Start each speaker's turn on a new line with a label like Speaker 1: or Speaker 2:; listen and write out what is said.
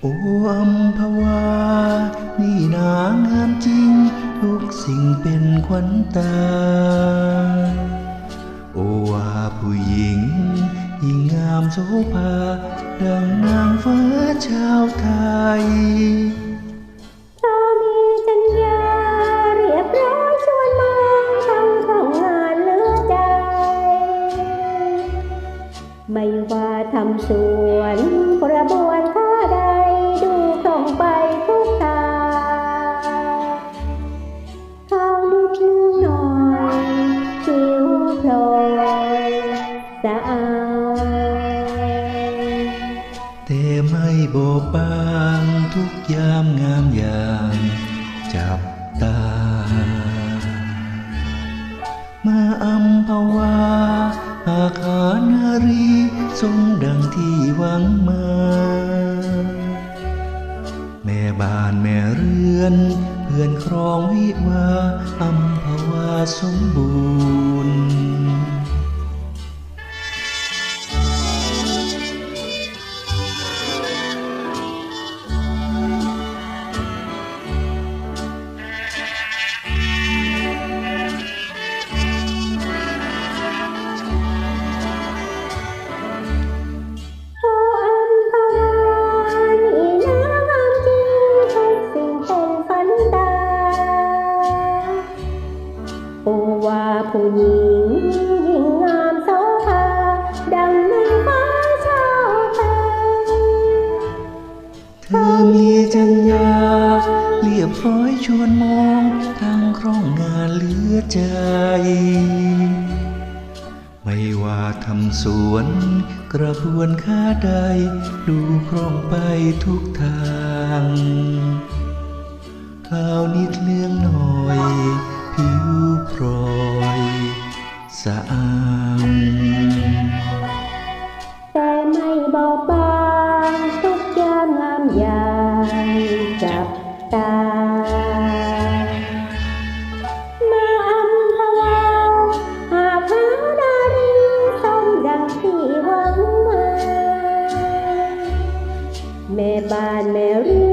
Speaker 1: โอ้อัมพวา นี่นางามจริง ทุกสิ่งเป็นขวัญตา
Speaker 2: โอวาผู้หญิงยิ่งงามโสภา ดังนางฟ้าชาวไทยไม่ว่าทำสวนกระบวน ไปทุกทาข้าวนิดนึงหน่อยผิวโพลอยสะอาด
Speaker 1: แต่ไม่โบบางทุกยามงามอย่างจับตา มาอัมพวาอาคานารี ทรงดังที่หวังมา แม่บ้านแม่เรือน เพื่อนครองวิวาอัมพวาสมบูรณ์
Speaker 2: ผู้หญิงยิ่งงามโสภาดังนางฟ้าชาวไทย
Speaker 1: เธอมีจัญญาเรียบร้อยชวนมองทางคร่องงานเหลือใจ ไม่ว่าทำสวน กระบวนค้าใด ดูคล่องไปทุกทางข้าวนิดเลี้ยงหน่อย ผิวพรอ
Speaker 2: แม่บ้านแม่เรื